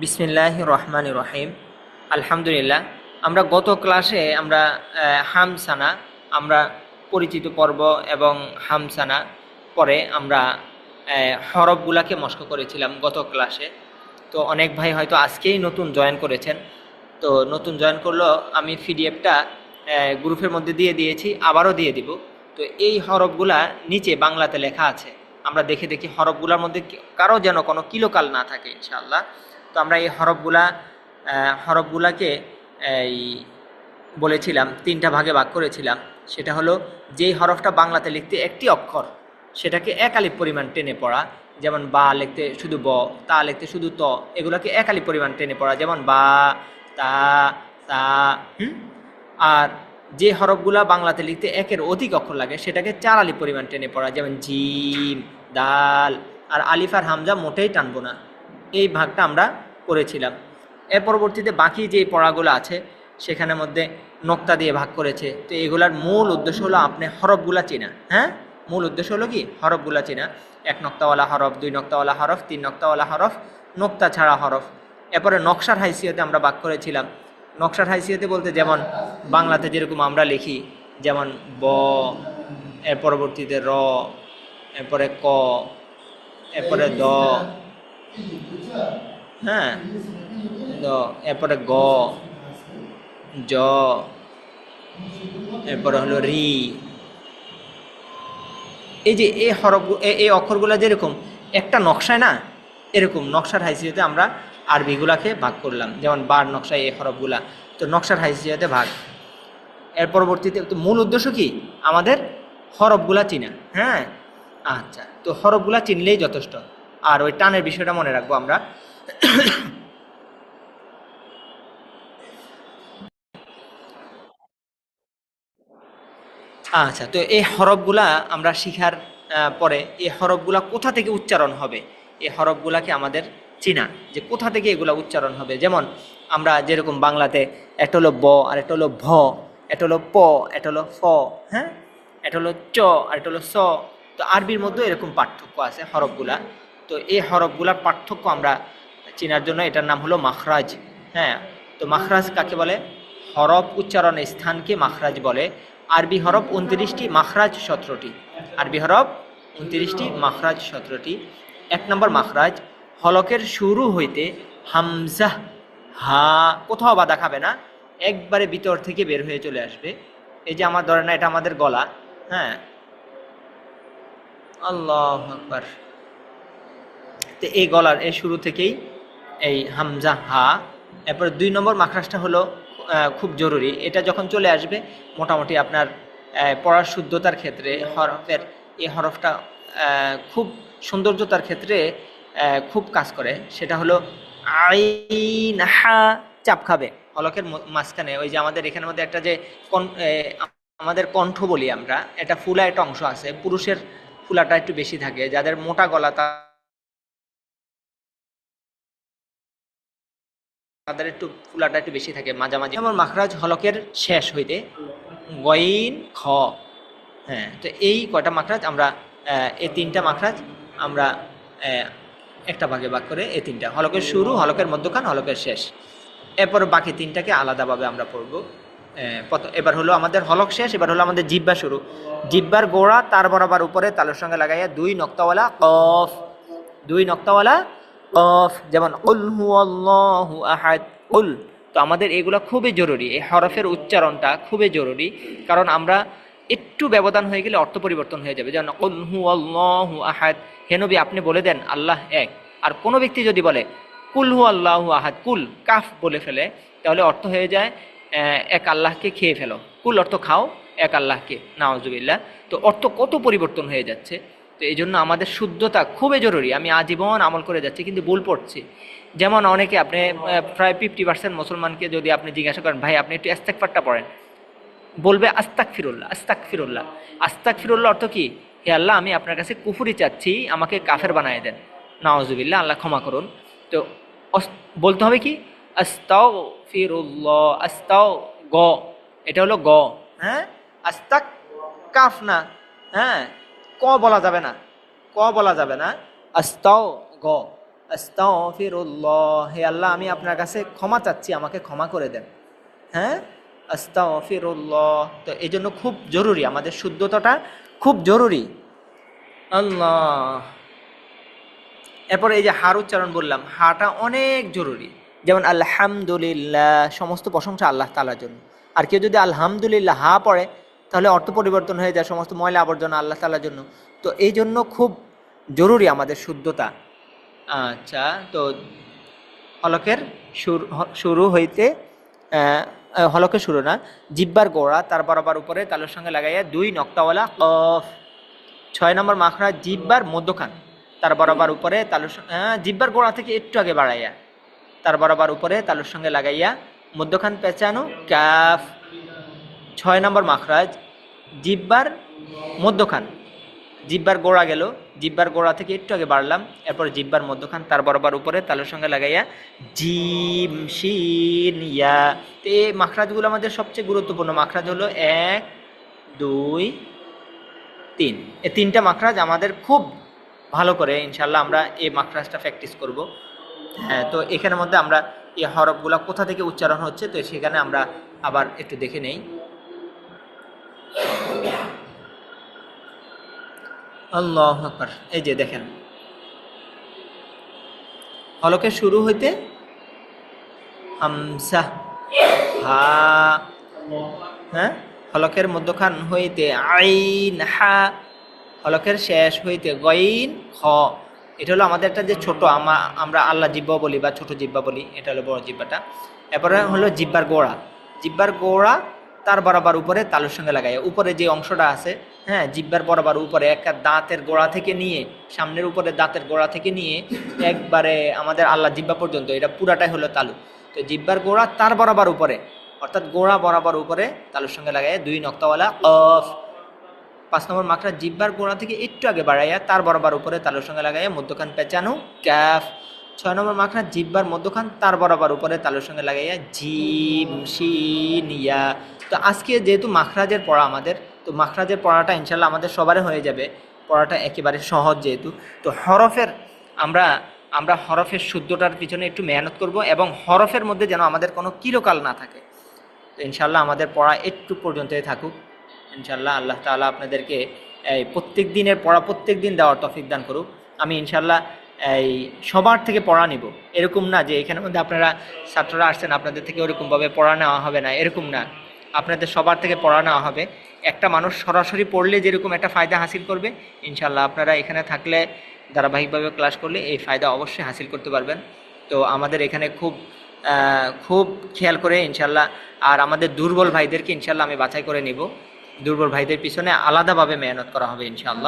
বিসমিল্লাহ রহমান রহিম আলহামদুলিল্লাহ আমরা গত ক্লাসে আমরা হামসানা, আমরা পরিচিত পর্ব এবং হামসানা পরে আমরা হরফগুলাকে মস্ক করেছিলাম গত ক্লাসে। তো অনেক ভাই হয়তো আজকেই নতুন জয়েন করেছেন। তো নতুন জয়েন করল, আমি পিডিএফটা গ্রুপের মধ্যে দিয়ে দিয়েছি, আবারও দিয়ে দিব। তো এই হরফগুলা নিচে বাংলাতে লেখা আছে। আমরা দেখে দেখি হরফগুলার মধ্যে কারও যেন কোনো কিলোকাল না থাকে, ইনশাআল্লাহ। তো আমরা এই হরফগুলা হরফগুলাকে, এই বলেছিলাম, তিনটা ভাগে ভাগ করেছিলাম। সেটা হলো, যেই হরফটা বাংলাতে লিখতে একটি অক্ষর, সেটাকে এক আলিফ পরিমাণ টেনে পড়া, যেমন বা লিখতে শুধু ব, তা লিখতে শুধু ত, এগুলোকে একালি পরিমাণ টেনে পড়া, যেমন বা, তা তা, হুম, আর যে হরফগুলা বাংলাতে লিখতে একের অধিক অক্ষর লাগে, সেটাকে চার আলি পরিমাণ টেনে পড়া, যেমন জিম, দাল, আর আলিফ আর হামজা মোটেই টানবো না। এই ভাগটা আমরা করেছিলাম। এর পরবর্তীতে বাকি যে পড়াগুলো আছে সেখানের মধ্যে নোক্তা দিয়ে ভাগ করেছে। তো এগুলার মূল উদ্দেশ্য হলো আপনি হরফগুলা চেনা হ্যাঁ? মূল উদ্দেশ্য হলো কি? হরফগুলা চেনা। এক নক্তাওয়ালা হরফ, দুই নক্তাওয়ালা হরফ, তিন নক্তাওয়ালা হরফ, নোক্তা ছাড়া হরফ। এরপরে নকশার হাইসিয়তে আমরা ভাগ করেছিলাম। নকশার হাইসিয়তে বলতে যেমন বাংলাতে যেরকম আমরা লিখি, যেমন ব, এর পরবর্তীতে র, এরপরে ক, এরপরে দ হ্যাঁ দ, এরপরে গ, জ, এরপরে হলো রি। এই যে এই হরফ এই অক্ষরগুলো যেরকম, একটা নকশায় না, এরকম নকশার হাইসিয়াতে আমরা আরবিগুলাকে ভাগ করলাম। যেমন বার নকশায় এই হরফগুলা। তো নকশার হাইসিয়াতে ভাগ। এর পরবর্তীতে তো মূল উদ্দেশ্য কি? আমাদের হরফগুলা চিনা। হ্যাঁ? আচ্ছা। তো হরফগুলা চিনলেই যথেষ্ট। আর ওই টানের বিষয়টা মনে রাখব আমরা। আচ্ছা। তো এই হরফগুলা আমরা শিখার পরে এই হরফগুলা কোথা থেকে উচ্চারণ হবে? এই হরফগুলাকে আমাদের চিনা, যে কোথা থেকে এগুলা উচ্চারণ হবে? যেমন আমরা যেরকম বাংলাতে একটা হলো ব, আর একটা হলো ভ, একটা হলো প, একটা হলো ফ হ্যাঁ? একটা হলো চ, আর একটা হলো স। তো আরবির মধ্যে এরকম পার্থক্য আছে হরফগুলা। তো এই হরফগুলার পার্থক্য আমরা চেনার জন্য এটার নাম হলো মাখরাজ হ্যাঁ? তো মাখরাজ কাকে বলে? হরফ উচ্চারণের স্থানকে মাখরাজ বলে। আরবি হরফ উনত্রিশটি মাখরাজ সতেরোটি। আরবি হরফ উনত্রিশটি মাখরাজ সতেরোটি। এক নম্বর মাখরাজ হলকের শুরু হইতে হামজা হা, কোথাও বাধা খাবে না, একবারে ভিতর থেকে বের হয়ে চলে আসবে। এই যে আমার ধরে না, এটা আমাদের গলা হ্যাঁ। আল্লাহ তো এই গলার, এই শুরু থেকেই এই হামজা, হা। এরপর দুই নম্বর মাখরাজটা হলো খুব জরুরি। এটা যখন চলে আসবে, মোটামুটি আপনার পড়ার শুদ্ধতার ক্ষেত্রে, হরফের এই হরফটা খুব সৌন্দর্যতার ক্ষেত্রে খুব কাজ করে। সেটা হলো আইন হা চাপ খাবে। হলকের মাঝখানে ওই যে আমাদের এখানের মধ্যে একটা যে আমাদের কণ্ঠ বলি আমরা, এটা ফুলা একটা অংশ আছে। পুরুষের ফুলাটা একটু বেশি থাকে। যাদের মোটা গলা তাদের একটু ফুলাটা একটু বেশি থাকে, মাঝামাঝি। যেমন মাখরাজ হলকের শেষ হইতে গইন খ। হ্যাঁ তো এই কয়টা মাখরাজ আমরা এই তিনটা মাখরাজ আমরা একটা ভাগে ভাগ করে এই তিনটা। হলকের শুরু, হলকের মধ্যখান, হলকের শেষ। এরপর বাকি তিনটাকে আলাদাভাবে আমরা পড়ব। এবার হলো আমাদের হলক শেষ, এবার হলো আমাদের জিব্বা শুরু। জিব্বার গোড়া তার বরাবর উপরে তালের সঙ্গে লাগাইয়া দুই নক্তাওয়ালা কফ। দুই নক্তাওয়ালা কফ, যেমন উল হু আল্লাহু আহাদ। উল তো আমাদের এগুলো খুবই জরুরি। এই হরফের উচ্চারণটা খুবই জরুরি। কারণ আমরা একটু ব্যবধান হয়ে গেলে অর্থ পরিবর্তন হয়ে যাবে। যেমন উল হু আল্লাহু আহাদ হেনবি আপনি বলে দেন, আল্লাহ এক। আর কোনো ব্যক্তি যদি বলে, কুল হু আল্লাহু আহাদ, কুল, কাফ বলে ফেলে, তাহলে অর্থ হয়ে যায় এক আল্লাহকে খেয়ে ফেলো। কুল অর্থ খাও, এক আল্লাহকে নাওজুবিল্লাহ তো অর্থ কত পরিবর্তন হয়ে যাচ্ছে? তো এই জন্য আমাদের শুদ্ধতা খুবই জরুরি। আমি আজীবন আমল করে যাচ্ছি, কিন্তু ভুল পড়ছি। যেমন অনেকে আপনি প্রায় ফিফটি পার্সেন্ট মুসলমানকে যদি আপনি জিজ্ঞাসা করেন, ভাই, আপনি একটু এস্তেকফারটা পড়েন। বলবে আস্তাক ফিরুল্লাহ আস্তাক ফিরুল্লাহ আস্তাক ফিরুল্লাহ অর্থ কি? হে আল্লাহ, আমি আপনার কাছে কুফুরি চাচ্ছি, আমাকে কাফের বানায় দেন। নওয়াজুবিল্লাহ আল্লাহ ক্ষমা করুন। তো বলতে হবে কি? আস্তাও ফিরুল্লাহ আস্তাও গ এটা হলো গ। হ্যাঁ? আস্তাক কাফ না হ্যাঁ? ক বলা যাবে না। ক বলা যাবে না। আস্তাও গ আস্তাগফিরুল্লাহ। হে আল্লাহ, আমি আপনার কাছে ক্ষমা চাচ্ছি, আমাকে ক্ষমা করে দেন। হ্যাঁ? আস্তাগফিরুল্লাহ। তো এই জন্য খুব জরুরি, আমাদের শুদ্ধতাটা খুব জরুরি। আল্লাহ। এরপরে এই যে হার উচ্চারণ বললাম হাটা অনেক জরুরি। যেমন আলহামদুলিল্লাহ, সমস্ত প্রশংসা আল্লাহ তালার জন্য। আর কেউ যদি আলহামদুলিল্লাহ হা পড়ে, তাহলে অর্থ পরিবর্তন হয়ে যায় সমস্ত ময়লা আবর্জনা আল্লাহ তালার জন্য। তো এই জন্য খুব জরুরি আমাদের শুদ্ধতা। আচ্ছা তো হলকের শুরু শুরু হইতে আহ, শুরু না জিব্বার গোড়া তার বরাবর উপরে তালুর সঙ্গে লাগাইয়া দুই নক্তাওয়ালা কফ। ছয় নম্বর মাখরা জিব্বার মধ্যখান তার বরাবর উপরে তালুর জিব্বার গোড়া থেকে একটু আগে বাড়াইয়া তার বরাবর উপরে তালুর সঙ্গে লাগাইয়া মধ্যখান পেঁচানো ক্যাফ ছয় নম্বর মাখরাজ জিব্বার মধ্যখান জিব্বার গোড়া গেল। জিব্বার গোড়া থেকে একটু আগে বাড়লাম, এরপর জিব্বার মধ্যখান, তার বরাবর উপরে তালের সঙ্গে লাগাইয়া জিম, শিন, ইয়া। তো এই মাখরাজগুলো আমাদের সবচেয়ে গুরুত্বপূর্ণ মাখরাজ হলো এক, দুই, তিন। এই তিনটা মাখরাজ আমাদের খুব ভালো করে ইনশাল্লাহ আমরা এই মাখরাজটা প্র্যাকটিস করব। হ্যাঁ তো এখানের মধ্যে আমরা এই হরফগুলা কোথা থেকে উচ্চারণ হচ্ছে, তো সেখানে আমরা আবার একটু দেখে নেই। আল্লাহ আকবার। এই যে দেখেন। হলকের শুরু হইতে হামসা, হা হ্যাঁ? হলকের মধ্যখান হইতে আইন, হা, হলকের শেষ হইতে গইন, খ। এটা হলো আমাদের একটা যে ছোট আমা, আমরা আল্লাহ জিব্বা বলি বা ছোট জিব্বা বলি, এটা হলো বড় জিব্বাটা। এরপরে হলো জিব্বার গোড়া। জিব্বার গোড়া তার বরাবর উপরে তালুর সঙ্গে লাগাই উপরে যে অংশটা আছে হ্যাঁ জিব্বার বরাবর উপরে, একটা দাঁতের গোড়া থেকে নিয়ে, সামনের উপরে দাঁতের গোড়া থেকে নিয়ে, একবারে আমাদের আল্লাহ জিব্বা পর্যন্ত, এটা পুরাটাই হলো তালু। তো জিব্বার গোড়া তার বরাবর উপরে, অর্থাৎ গোড়া বরাবর উপরে তালুর সঙ্গে লাগাই দুই নক্তাওয়ালা অফ পাঁচ নম্বর মাকড়া জিব্বার গোড়া থেকে একটু আগে বাড়াইয়া তার বরাবর উপরে তালুর সঙ্গে লাগাইয়া মধ্যখান পেঁচানো ক্যাফ। ছয় নম্বর মাখনা জিব্বার মধ্যখান, তার বরাবর উপরে তালুর সঙ্গে লাগাইয়া জিম, শিন, ইয়া। তো আজকে যেহেতু মাখরাজের পড়া আমাদের, তো মাখরাজের পড়াটা ইনশাল্লাহ আমাদের সবারই হয়ে যাবে। পড়াটা একেবারে সহজ যেহেতু। তো হরফের আমরা আমরা হরফের শুদ্ধটার পিছনে একটু মেহনত করব এবং হরফের মধ্যে যেন আমাদের কোনো কিরকাল না থাকে। তো ইনশাল্লাহ আমাদের পড়া একটু পর্যন্তই থাকুক। ইনশাল্লাহ আল্লাহ তাআলা আপনাদেরকে এই প্রত্যেক দিনের পড়া প্রত্যেক দিন দেওয়ার তফিক দান করুক। আমি ইনশাল্লাহ এই সবার থেকে পড়া নিব। এরকম না যে এখানের মধ্যে আপনারা ছাত্ররা আসছেন, আপনাদের থেকে ওরকমভাবে পড়া নেওয়া হবে না, এরকম না। আপনাদের সবার থেকে পড়া নেওয়া হবে। একটা মানুষ সরাসরি পড়লে যেরকম একটা ফায়দা হাসিল করবে ইনশাল্লাহ আপনারা এখানে থাকলে, ধারাবাহিকভাবে ক্লাস করলে এই ফায়দা অবশ্যই হাসিল করতে পারবেন। তো আমাদের এখানে খুব খুব খেয়াল করে ইনশাল্লাহ আর আমাদের দুর্বল ভাইদেরকে ইনশাল্লাহ আমি বাছাই করে নিব। দুর্বল ভাইদের পিছনে আলাদাভাবে মেহনত করা হবে ইনশাল্লাহ